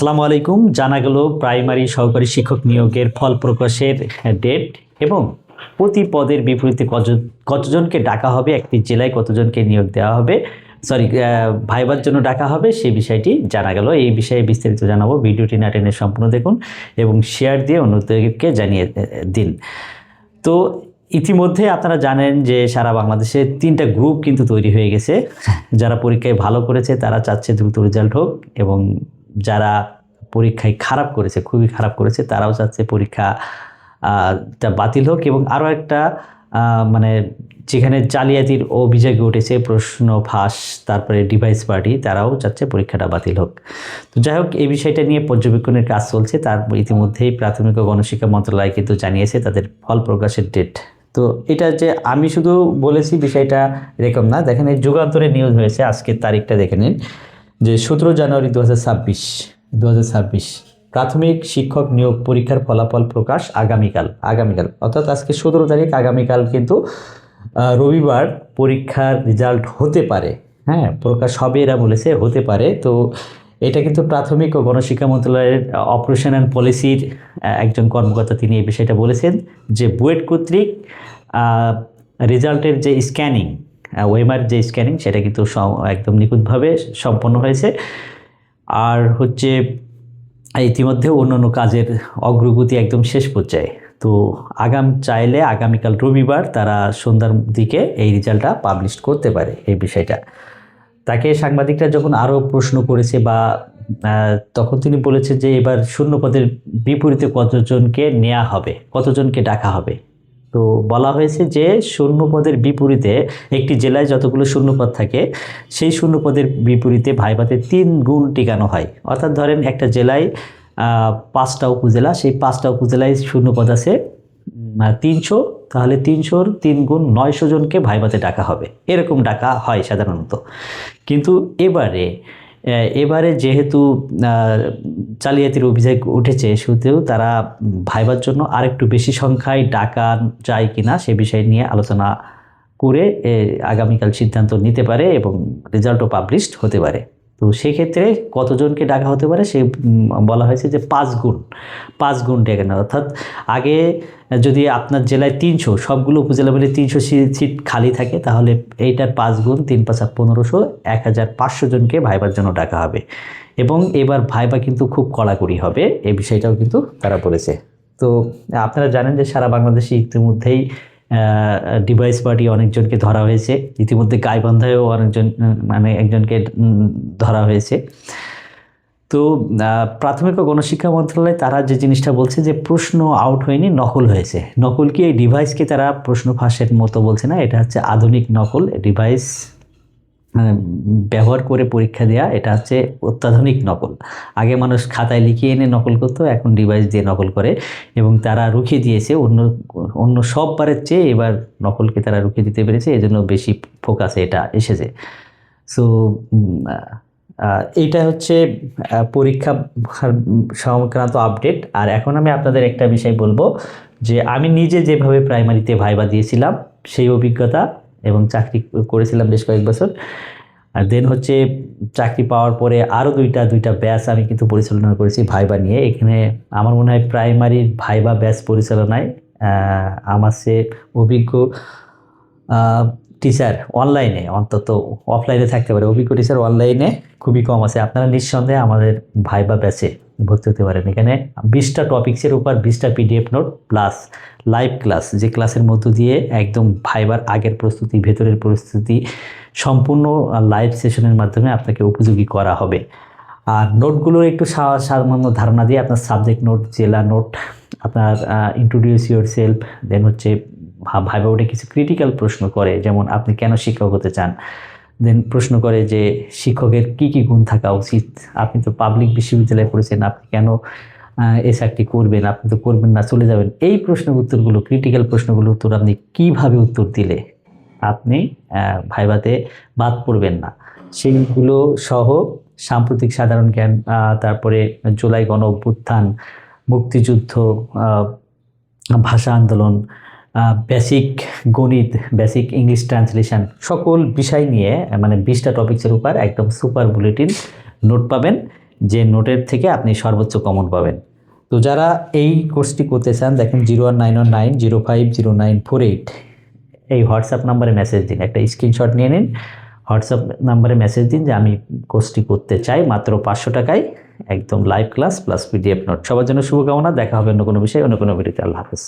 আসসালামু আলাইকুম। জানা গেল প্রাইমারি সহকারী শিক্ষক নিয়োগের ফল প্রকাশের ডেট এবং প্রতি পদের বিপরীতে কত- কতজনকে ডাকা হবে, একটি জেলায় কতজনকে নিয়োগ দেওয়া হবে সরি ভাইবার জন্য ডাকা হবে, সেই বিষয়টি জানা গেল। এই বিষয়ে বিস্তারিত জানাব। ভিডিওটি না টেনে সম্পূর্ণ দেখুন এবং শেয়ার দিয়ে অন্যদেরকে জানিয়ে দিন। তো ইতিমধ্যে আপনারা জানেন যে সারা বাংলাদেশে তিনটা গ্রুপ কিন্তু তৈরি হয়ে গেছে। যারা পরীক্ষায় ভালো করেছে, তারা চাচ্ছে দ্রুত রেজাল্ট হোক এবং যারা পরীক্ষায় খারাপ করেছে, খুবই খারাপ করেছে, তারাও চাচ্ছে পরীক্ষা টা বাতিল হোক এবং আরও একটা মানে যেখানে জালিয়াতির অভিযোগ উঠেছে, প্রশ্ন, ফাঁস, তারপরে ডিভাইস পার্টি তারাও চাচ্ছে পরীক্ষাটা বাতিল হোক। তো যাই হোক, এই বিষয়টা নিয়ে পর্যবেক্ষণের কাজ চলছে, তার ইতিমধ্যেই প্রাথমিক ও গণশিক্ষা মন্ত্রণালয় কিন্তু জানিয়েছে তাদের ফল প্রকাশের ডেট তো এটা যে আমি শুধু বলেছি বিষয়টা এরকম না, দেখেন এই যুগান্তরে নিউজ হয়েছে, আজকের তারিখটা দেখে নিন। যে সতেরো জানুয়ারি দু হাজার ছাব্বিশ দু হাজার ছাব্বিশ, প্রাথমিক শিক্ষক নিয়োগ পরীক্ষার ফলাফল প্রকাশ আগামীকাল আগামীকাল। অর্থাৎ আজকে সতেরো তারিখ, আগামীকাল কিন্তু রবিবার পরীক্ষার রেজাল্ট হতে পারে। হ্যাঁ প্রকাশ হবে এরা বলেছে হতে পারে। তো এটা কিন্তু প্রাথমিক ও গণশিক্ষা মন্ত্রণালয়ের অপারেশন অ্যান্ড পলিসির একজন কর্মকর্তা তিনি এই বিষয়টা বলেছেন যে বুয়েট কর্তৃক রেজাল্টের যে স্ক্যানিং ওয়েমার যে স্ক্যানিং সেটা কিন্তু একদম নিখুঁতভাবে সম্পন্ন হয়েছে। আর হচ্ছে, ইতিমধ্যে অন্যান্য কাজের অগ্রগতি একদম শেষ পর্যায়ে। তো আগাম চাইলে আগামীকাল রবিবার তারা সন্ধ্যার দিকে এই রেজাল্টটা পাবলিশ করতে পারে এই বিষয়টা। তাকে সাংবাদিকরা যখন আরও প্রশ্ন করেছে বা তখন তিনি বলেছে যে এবার শূন্যপদের বিপরীতে কতজনকে নেওয়া হবে, কতজনকে ডাকা হবে। তো বলা হয়েছে যে শূন্য পদের বিপরীতে একটি জেলায় যতগুলো শূন্যপদ থাকে, সেই শূন্যপদের বিপরীতে ভাইভাতে তিন গুণ টিকানো হয়। অর্থাৎ ধরেন একটা জেলায় পাঁচটা উপজেলা, সেই পাঁচটা উপজেলায় শূন্যপদ আছে তিনশো, তাহলে তিনশোর তিন গুণ নয়শো জনকে ভাইভাতে ডাকা হবে। এরকম ডাকা হয় সাধারণত। কিন্তু এবারে এবারে যেহেতু জালিয়াতির অভিযোগ উঠেছে শুধু তারা ভাইবার জন্য আরেকটু বেশি সংখ্যায় ডাকা যায় কিনা সে বিষয় নিয়ে আলোচনা করে আগামীকাল সিদ্ধান্ত নিতে পারে এবং রেজাল্টও পাবলিশড হতে পারে। তো সেক্ষেত্রে কতজনকে ডাকা হতে পারে? সে বলা হয়েছে যে পাঁচ গুণ পাঁচ গুণ ডেকে নেওয়া। অর্থাৎ আগে যদি আপনার জেলায় তিনশো, সবগুলো উপজেলা মিলে তিনশো সিট খালি থাকে, তাহলে এইটার পাঁচ গুণ তিন পাঁচা পনেরোশো, এক হাজার পাঁচশো জনকে ভাইবার জন্য ডাকা হবে। এবং এবার ভাইবা কিন্তু খুব কড়াকড়ি হবে এই বিষয়টাও কিন্তু তারা বলেছে। তো আপনারা জানেন যে সারা বাংলাদেশে ইতিমধ্যেই ডিভাইস পার্টি অনেকজনকে ধরা হয়েছে। ইতিমধ্যে গাইবান্ধায়ও অনেকজন মানে একজনকে ধরা হয়েছে। তো প্রাথমিক ও গণশিক্ষা মন্ত্রণালয় তারা যে জিনিসটা বলছে যে প্রশ্ন আউট হয়নি, নকল হয়েছে। নকল কি এই ডিভাইসকে তারা প্রশ্ন ফাঁসের মতো বলছে না? এটা হচ্ছে আধুনিক নকল ডিভাইস ব্যবহার করে পরীক্ষা দেওয়া এটা হচ্ছে অত্যাধুনিক নকল। আগে মানুষ খাতায় লিখিয়ে এনে নকল করতো, এখন ডিভাইস দিয়ে নকল করে এবং তারা রুখিয়ে দিয়েছে অন্য অন্য সববারের চেয়ে এবার নকলকে তারা রুখিয়ে দিতে পেরেছে, এজন্য বেশি ফোকাসে এটা এসেছে। সো এইটা হচ্ছে পরীক্ষা সংক্রান্ত আপডেট আর এখন আমি আপনাদের একটা বিষয় বলব যে, আমি নিজে যেভাবে প্রাইমারিতে ভাইবা দিয়েছিলাম, সেই অভিজ্ঞতা এবং চাকরি করেছিলাম বেশ কয়েক বছর। আর দেন হচ্ছে চাকরি পাওয়ার পরে আরও দুইটা দুইটা ব্যাস আমি কিন্তু পরিচালনা করেছি ভাইবা নিয়ে। এখানে আমার মনে হয় প্রাইমারির ভাইবা ব্যাস পরিচালনায় আমার সে অভিজ্ঞ টিচার অনলাইনে অন্তত অফলাইনে থাকতে পারে। অভিজ্ঞ টিচার অনলাইনে খুবই কম আছে। আপনারা নিঃসন্দেহে আমাদের ভাইবা ব্যাচে ভর্তি হতে পারেন। এখানে বিশটা টপিক্সের উপর বিশটা PDF note plus live class যে ক্লাসের মধ্য দিয়ে একদম ভাইবার আগের প্রস্তুতি, ভেতরের প্রস্তুতি, সম্পূর্ণ লাইভ সেশনের মাধ্যমে আপনাকে উপযোগী করা হবে। আর নোটগুলোর একটু সামান্য ধারণা দিয়ে আপনার সাবজেক্ট নোট জেলা নোট আপনার ইন্ট্রোডিউস ইউর সেলফ দেন হচ্ছে ভাইবা ওটা কিছু ক্রিটিক্যাল প্রশ্ন করে, যেমন আপনি কেন শিক্ষক হতে চান? দেন প্রশ্ন করে যে, শিক্ষকের কি কি গুণ থাকা উচিত? আপনি তো পাবলিক বিশ্ববিদ্যালয়ে পড়েছেন, আপনি কেন এই চাকরি করবেন? আপনি তো করবেন না, চলে যাবেন। এই প্রশ্নের উত্তরগুলো ক্রিটিক্যাল প্রশ্নগুলো উত্তর আপনি কীভাবে উত্তর দিলে? আপনি ভাইভাতে বাদ পড়বেন না। সেইগুলো সহ সাম্প্রতিক সাধারণ জ্ঞান তারপরে জুলাই গণ অভ্যুত্থান মুক্তিযুদ্ধ ভাষা আন্দোলন বেসিক গণিত বেসিক ইংলিশ ট্রান্সলেশন সকল বিষয় নিয়ে মানে বিশটা টপিক্সের উপর একদম সুপার বুলেটিন নোট পাবেন, যে নোটের থেকে আপনি সর্বোচ্চ কমন পাবেন। তো যারা এই কোর্সটি করতে চান, দেখেন zero one nine one nine zero five zero nine four eight এই হোয়াটসঅ্যাপ নাম্বারে মেসেজ দিন, একটা স্ক্রিনশট নিয়ে নিন। হোয়াটসঅ্যাপ নাম্বারে মেসেজ দিন যে, আমি কোর্সটি করতে চাই মাত্র পাঁচশো টাকায়, একদম live class plus PDF note সবার জন্য শুভকামনা, দেখা হবে অন্য কোনো বিষয়ে, অন্য কোনো ভিডিওতে আল্লাহ হাফেজ।